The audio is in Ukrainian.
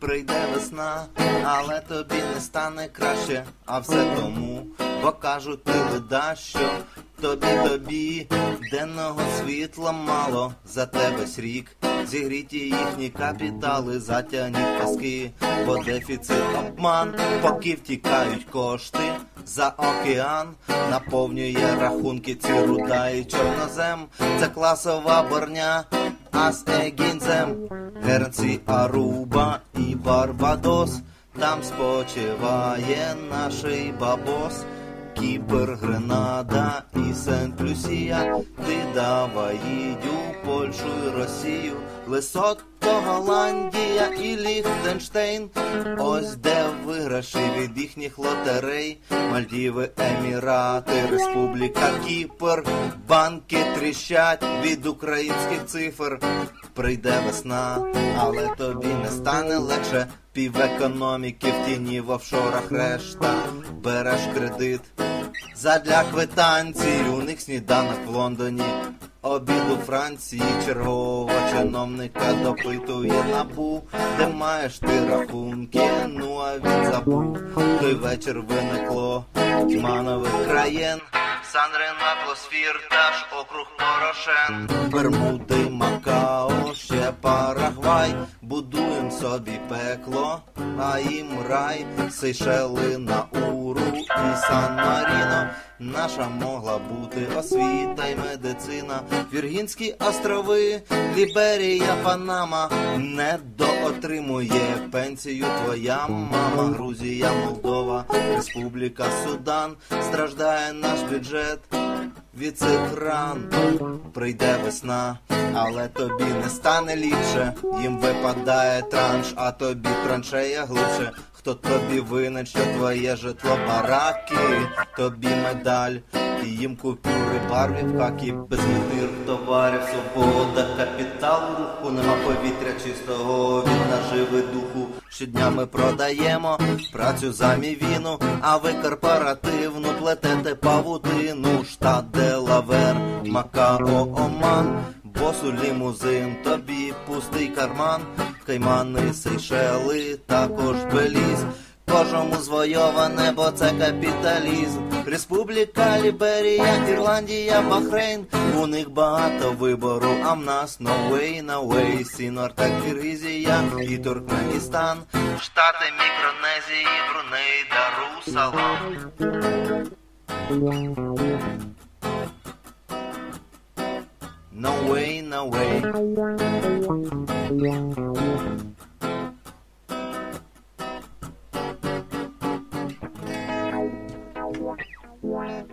Прийде весна, але тобі не стане краще, а все тому, бо кажуть, ти леда, що тобі тобі денного світла мало за тебе весь рік. Зігріті їхні капітали, затягніть паски, бо дефіцит обман, поки втікають кошти за океан, наповнює рахунки ці руда і чорнозем. Це класова борня, ас егінзем, Гернці, Аруба і Барбадос. Там спочиває наш бабос. Кіпр, Гренада і Сент-Люсія, ти давай їдь у Польщу і Росію, Лесото, Голландія і Ліхтенштейн. Ось де виграші від їхніх лотерей, Мальдіви, Емірати, Республіка Кіпр, банки тріщать від українських цифр. Прийде весна, але тобі не стане легше. Півекономіки в тіні в офшорах решта. Береш кредит задля квитанції. У них сніданок в Лондоні. Обід у Франції чергового чиновника допитує набу, де маєш ти рахунки, ну а він забув. Той вечір виникло тьма нових країн. Сандрин, Аплосфір, Таш, округ Порошен, Бермуди, Макао, ще Парагвай, будуєм собі пекло, а їм рай, Сейшели, Науру і Сан-Маріно. Наша могла бути освіта й медицина, Віргінські острови, Ліберія, Панама, не доотримує пенсію твоя мама, Грузія, Молдова, Республіка Судан, страждає наш бюджет від цих ран. Прийде весна, але тобі не стане ліпше. Їм випадає транш, а тобі траншея глибше. Хто тобі винен, що твоє житло бараки, тобі медаль, і їм купюри барвів, і без митир товарів, свобода, капітал руху, нема повітря чистого від наживи духу. Щодня ми продаємо працю за мівіну, а ви корпоративну плетете павутину, штат Делавер, Макао, Оман, босу лімузин, тобі пустий карман, каймани, сейшели, також беліз. Кожному звойоване, бо це капіталізм. Республіка Ліберія, Ірландія, Бахрейн. У них багато вибору, а в нас no way. Сінор та Киргизія і Туркменістан. Штати Мікронезії, Бруней, Дару, Салам. No way, no way. Wow.